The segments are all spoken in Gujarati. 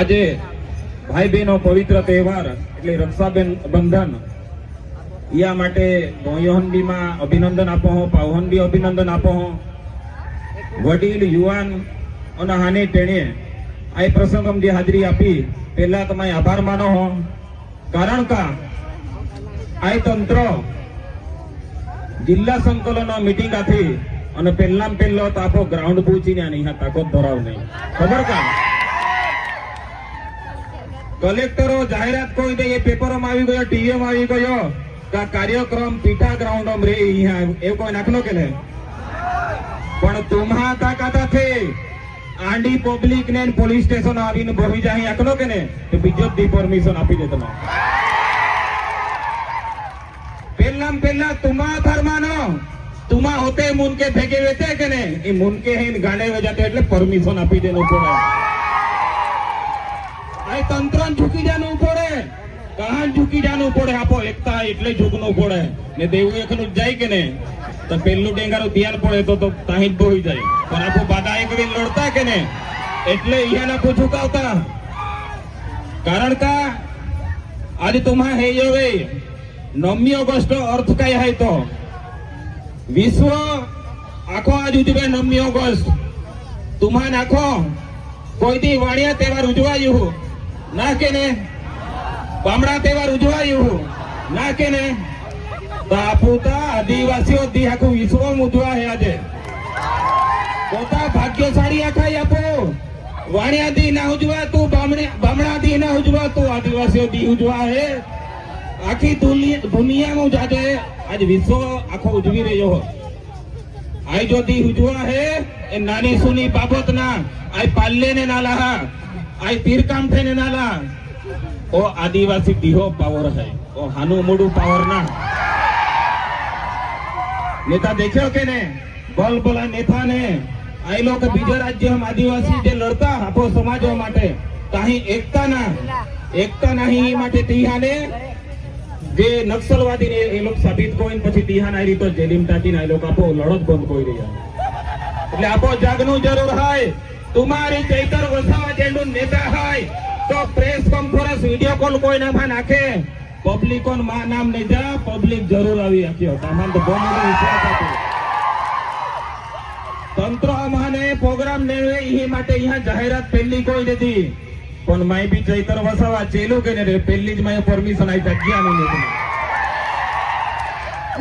આજે ભાઈ બહેનો પવિત્ર તહેવાર એટલે રક્ષાબેન બંધન. યા માટે મોયોહન બીમાં અભિનંદન આપો હો પાવહન બી અભિનંદન આપો હો. વડીલ, યુવાન અને હાની ટેણીએ આ પ્રસંગમ જે હાજરી આપી. પહેલા તમે આભાર માનો હો. કારણ કા આ તંત્ર જિલ્લા સંકલન મીટિંગ આથી અને પહેલા પહેલો તો આપો ગ્રાઉન્ડ પૂછીને આની અહીંયા તાકાત ધરાવ નહીં. ખબર કા? કલેક્ટરો જાહેરાત કોઈ દે, એ પેપરોમાં આવી ગયો, ટીવીમાં આવી ગયો, કે કાર્યક્રમ પીઠા ગ્રાઉન્ડ રે અહીંયા એવું કોઈ નાખલો કે પણ તુમ્હા તાકાતાથી આંડી પબ્લિક ને પોલીસ સ્ટેશન આવીને બહી જાય આકલો કે ને તો બીજો દી પરમિશન આપી દે તમે પહેલા પહેલા તુમા થરમાનો તુમા હોતે મુનકે ભેગે વેતે કે ને? એ મુનકે હે ગાડે ગાંડે વેજાતે એટલે પરમિશન આપી દે પડે. આ તંત્ર ઝૂકી જાનું પડે કહાન ઝૂકી જાનું પડે આપો એકતા એટલે ઝૂકનું પડે ને દેવું એકનું જાય કે ને તો પેલું ડેંગારું ધ્યાન પડે તો તો તાહી જ બોઈ જાય પણ આપો બાદા એક વીર લડતા કે ને એટલે ઈયાને આપો ઝુકાવતા કારણ કા આજે तुम्हा हे હવે નવમી ઓગસ્ટ અર્થ काय आहे તો વિશ્વ આખો આજ ઉજવે નવમી ઓગસ્ટ तुम्हा નાખો કોઈ દી વાણિયા તહેવાર ઉજવાયું ના કે ને? બામણા તહેવાર ઉજવાયું ના કે ને? બાપુતા આદિવાસીઓ દી આખું વિશ્વ ઉજવા હે આજે. પોતા ભાગ્યશાળી આખાઈ આપો. વાણિયા દી ના ઉજવા તું બામણે દી ના ઉજવા તું, આદિવાસીઓ દી ઉજવા હે. આખી દુનિયા દુનિયામાં જ આજ વિશ્વ આખો ઉજવી રહ્યો હો. આઈ જો દી ઉજવા હે, એ નાની સુની બાબત ના આઈ પાલ્લે ને નાલા હા આઈ તીરકામ થઈને નાલા. ઓ આદિવાસી દીહો પાવર હે. ઓ હાનું મોડું પાવર ના. નેતા દેખ્યો કે ને? બલ બોલા નેતા ને. આ લોકો બીજા રાજ્યોમાં આદિવાસી જે લડતા આપો સમાજો માટે કાહી એકતા ના. એકતા નહીં એ માટે તિહાને જે નક્સલવાદી ને એ લોકો સાબિત કોઈ પછી તિહાન આ રીતે જેલીમ તાકીને આ લોકો આપો, લડત બંધ કોઈ રહ્યા. એટલે આપો જાગનું જરૂર હોય. તમારી ચૈતર વસાવા જેનું નેતા હોય, તો પ્રેસ કોન્ફરન્સ વિડિયો કોલ કોઈ ના નાખે? પબ્લિક ઓન મા નામ નહીં જા પબ્લિક જરૂર આવી આપ્યો. તમારે તો બહુ મોટો વિશ્વાસ હતો તંત્ર અમાને પ્રોગ્રામ લેવે એ માટે અહીંયા જાહેરાત પહેલી કોઈ નથી. પણ માય બી ચૈતર વસાવા ચેલું કે ને રે પહેલી જ માય પરમિશન આવી જગ્યા નહીં નથી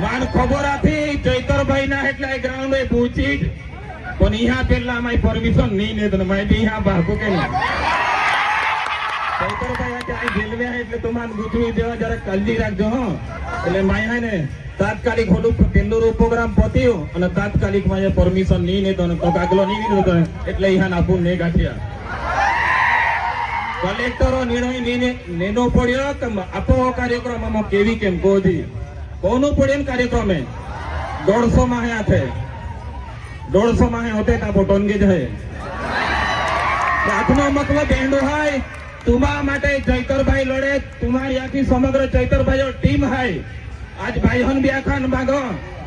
માન ખબર હતી ચૈતરભાઈ ના એટલે ગ્રાઉન્ડ એ પૂછી જ પણ અહીંયા પેલા માય પરમિશન નહીં ને તો માય બી અહીંયા બાકુ કે નહીં ચૈતરભાઈ આજે આ જેલવે હે એટલે તમારે ગુજવી દેવા જરા કાળજી રાખજો હો એટલે માય ને તાત્કાલિક ખોટું પેલું પ્રોગ્રામ પત્યું અને તાત્કાલિકમાં પરમિશન નહીં ને તો કાગલો નહીં લીધો એટલે અહીંયા નાખું નહીં ગાંઠિયા કલેક્ટરો નિર્ણય નેનો પડ્યો કે આપો કાર્યક્રમ કેવી કેમ કોધી કોનું પડ્યો કાર્યક્રમે દોઢસો માં હે આથે દોઢસો માં હોતે તા પોટોનગે જ હે. આપનો મતલબ એન્ડો હાય, તુમા માટે ચૈતરભાઈ લડે, તુમારી આખી સમગ્ર ચૈતરભાઈઓ ટીમ હાય. આજ ભાઈહન બી આખા માગો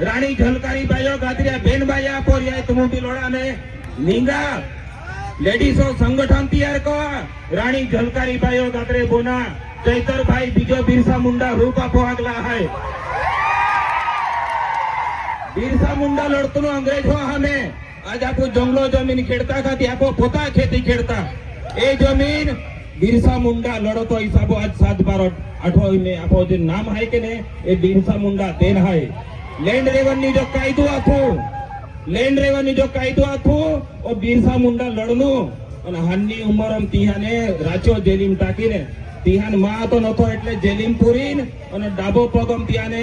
રાણી ઝલકારી ભાઈઓ, ગાદરિયા બેન ભાઈ આપો રિયા તુમુ બી લોડાને નીંગા. લેડીસો સંગઠન તૈયાર કો રાણી ઝલકારી ભાઈઓ, ગાદરે બોના. ચૈતરભાઈ, બીજો બિરસા મુંડા રૂપ આપો આગલા હાય. બિરસા મુંડા લડતું અંગ્રેજો હો આજ આપણું જંગલો જમીન ખેડતા ખાતી આપો પોતા ખેતી ખેડતા. એ જમીન બિરસા મુંડા લડતો હિસાબો આજ સાત બાર આઠો ને આપો જે નામ હાય કે ને, એ બિરસા મુંડા તેન હાય. લેન્ડ રેવન્યુ જો કાયદો આખો, લેન્ડ રેવન્યુ જો કાયદો આખો, ઓ બિરસા મુંડા લડનું. અને હાલની ઉંમરમ તિહાને રાચો જેલીમ ટાકીને. તિહાનમાં તો નતો એટલે જેલીમ પૂરીન અને ડાબો પગમ ત્યાંને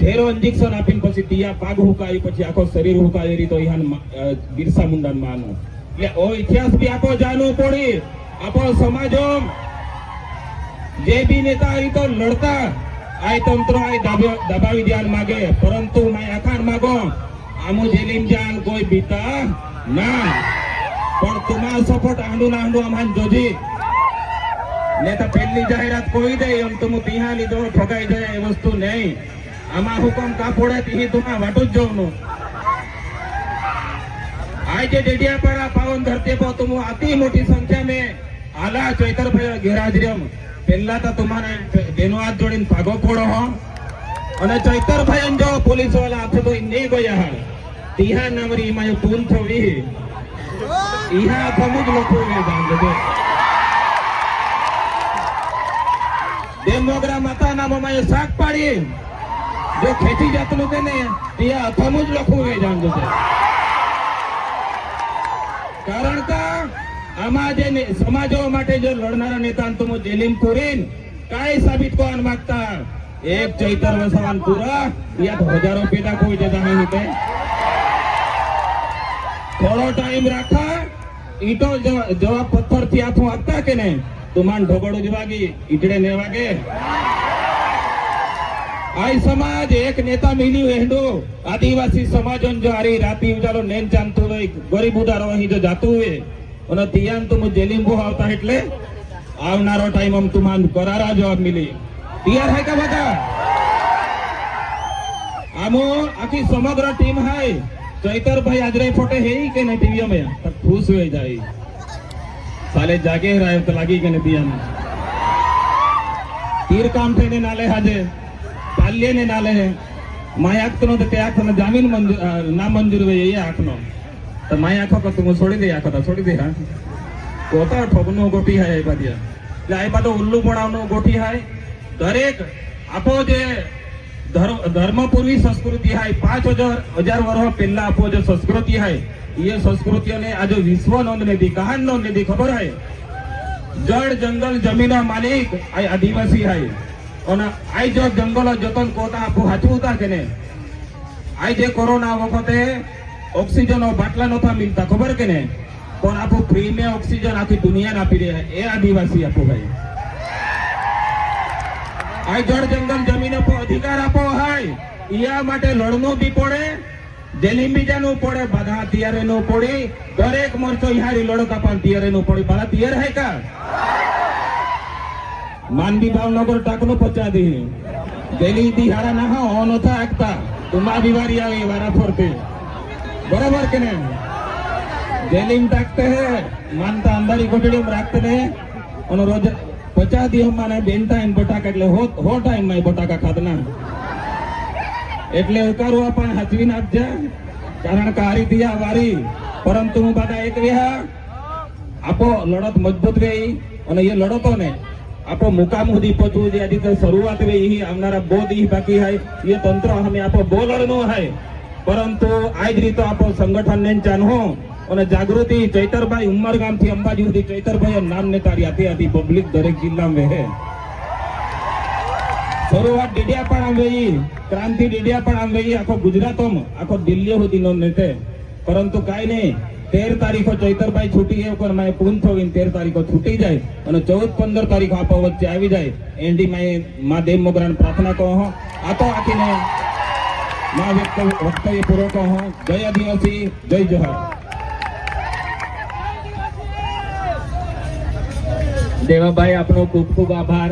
ઝેરો ઇન્જેક્શન આપીને પછી તિયા પાગ હુકાવી પછી આખો શરીર હુકાવી ઈહાન મા- બિરસા મુંડા માનો. એટલે ઓ ઇતિહાસ બી આપો જાણવું પડી આપો સમાજો. જે બી નેતા આવી તો લડતા. આય તંત્ર આય દબાવી ધ્યાન માગે. પરંતુ માય આખાર માગો. આમુ જેલીમ જાન કોઈ બીતા ના. પણ તુમા સપોર્ટ આંડુ ના આંડુ આમાં જોજી. નેતા પહેલી જાહેરાત કોઈ દે, એમ તો હું તિહા લીધો ઠગાઈ જાય એ વસ્તુ નહીં. આમાં હુકમ કાપોડે તીહી તુમા વાટુ જ જવનો આજે ડેડિયાપાડા પાવન ધરતી પર તુમ અતિ મોટી સંખ્યા મેં આલા ચૈતરભાઈ ગેરહાજરીમ પહેલા તો તમારે બેનો હાથ જોડીને ભાગો પડો હો. અને ચૈતરભાઈ જો પોલીસવાળા આપે તો નહીં ગયા હાલ. તિહા નામરી માં પૂન થવી. ઈહા સમુજ લોકો ને બાંધો દેમોગરા માતા નામમાં શાક પાડી. જો ખેતી જાતનું કે ને એ અથમું જ લખવું એ જાણજો છે કારણ કે આમાં જે સમાજો માટે જે લડનારા નેતા તો જેલીમ કુરીન કાંઈ સાબિત કરવા માંગતા. એક ચૈતર વસવાન પૂરા યા તો હજારો પેટા કોઈ જતા નહીં તે થોડો ટાઈમ રાખા, ઈટો જવા- જવાબ પથ્થરથી હાથું આપતા કે ને તુમાન ઢોગડો જ વાગી, ઈટડે ને વાગે. આઈ સમાજ, એક નેતા મિલી હેંડો આદિવાસી સમાજ જો હારી રાતી ઉજાલો નેન ચાંતું હોય, ગરીબ ઉદારો અહીં જો જાતું હોય, અને તિયાન તું જેલીમ બહુ આવતા એટલે આવનારો ટાઈમ આમ તુમાન કરારા જવાબ મિલી. તૈયાર હે કા બધા? આમો આખી સમગ્ર ટીમ હાય. ચૈતરભાઈ આજરે ફોટે હે કે ને ટીવી અમે? ખુશ હોય જાય. સાલે જાગે રાય તો લાગી કે ને દિયા તીર કામ થઈને નાલે હાજે પાલ્ય ನಾಳೆ ಮಾಯ માય ಅಂತ તો તે આખનો જામીન ಮಂಜೂರು ಏ ના મંજૂર ಹಾಕೋಕ એ ಸೊಡಿದೆ તો તું તો દે હા કોતા ઠોકનો ગોઠી હાય એ બાદિયા એટલે આ બાતો ઉલ્લુ પડાવનો ગોટી હાય દરેક આપો જે ધર્મ ધર્મપૂર્વી સંસ્કૃતિ હાય પાંચ હજાર હજાર વર્ષ પહેલા આપો જે સંસ્કૃતિ હાય એ સંસ્કૃતિઓને આજે વિશ્વ નોંધ લીધી કહાન નોંધ લીધી ખબર હાય જળ જંગલ જમીનના માલિક આ આદિવાસી હાય અને આ જો જંગલો જતન કોતા આપો હાચું હતા કે ને આ જે કોરોના વખતે ઓક્સિજન બાટલા નતા મિલતા, ખબર કે ને પણ આપું ફ્રી में ઓક્સિજન આખી દુનિયાને આપી રહ્યા એ આદિવાસી આપો ભાઈ. આ જળ જંગલ જમીન આપો, અધિકાર આપો, હાય. ઈયા માટે લડવું બી પડે, જેલીમ બીજાનું પડે, બધા તિયારે નું પડી. દરેક મોરચો હારી લડત આપવા તિયારે નું પડી. બધા તિયર હે કા? માનવી ભાવનગર ટાકનો પચાદી. દેલી દિહારા ના હા ઓન હતા આગતા તો માં બીમારી આવે, વારા ફરતે. બરાબર કે ને દેલી ટાકતે હે, માનતા અંધારી ગોટડી રાખતે ને. અને રોજ પચાસ દિવસમાં બેન ટાઈમ બટાકા, એટલે હો હો ટાઈમમાં બટાકા ખાધના. એટલે ઉકારવા પણ હાચવી નાખજે કારણ કે હારી દિયા વારી. પરંતુ હું બધા એક રહ્યા આપો, લડત મજબૂત રહી અને એ લડતો ને આપો મુકામ સુધી પહોંચવું છે તો શરૂઆત એ આવનારા બોધ ઈ બાકી હોય એ તંત્ર અમે આપો બોલર નો હોય પરંતુ આ રીતે આપો સંગઠન ને ચાનહો અને જાગૃતિ ચૈતરભાઈ ઉમરગામથી અંબાજી સુધી ચૈતરભાઈ નામ ને તારી હતી હતી પબ્લિક દરેક જિલ્લા વહે. શરૂઆત પણ વેઈ ક્રાંતિ ડીડિયાપાડા વેઈ આખો ગુજરાતમાં, આખો દિલ્હી સુધી નો નેતે. પરંતુ કાંઈ નહીં. તેર તારીખો ચૈતરભાઈ છૂટી ગયો પણ માય પૂન થવીને તેર તારીખો છૂટી જાય અને ચૌદ, પંદર તારીખ આપો વચ્ચે આવી જાય. એન્ડી માય મા દેવ મોગરાને પ્રાર્થના કહો હો. આ તો આખીને મા વ્યક્ત વક્તવ્ય પૂરો કહો જય આદિવાસી, જય જોહર. દેવાભાઈ, આપનો ખૂબ ખૂબ આભાર.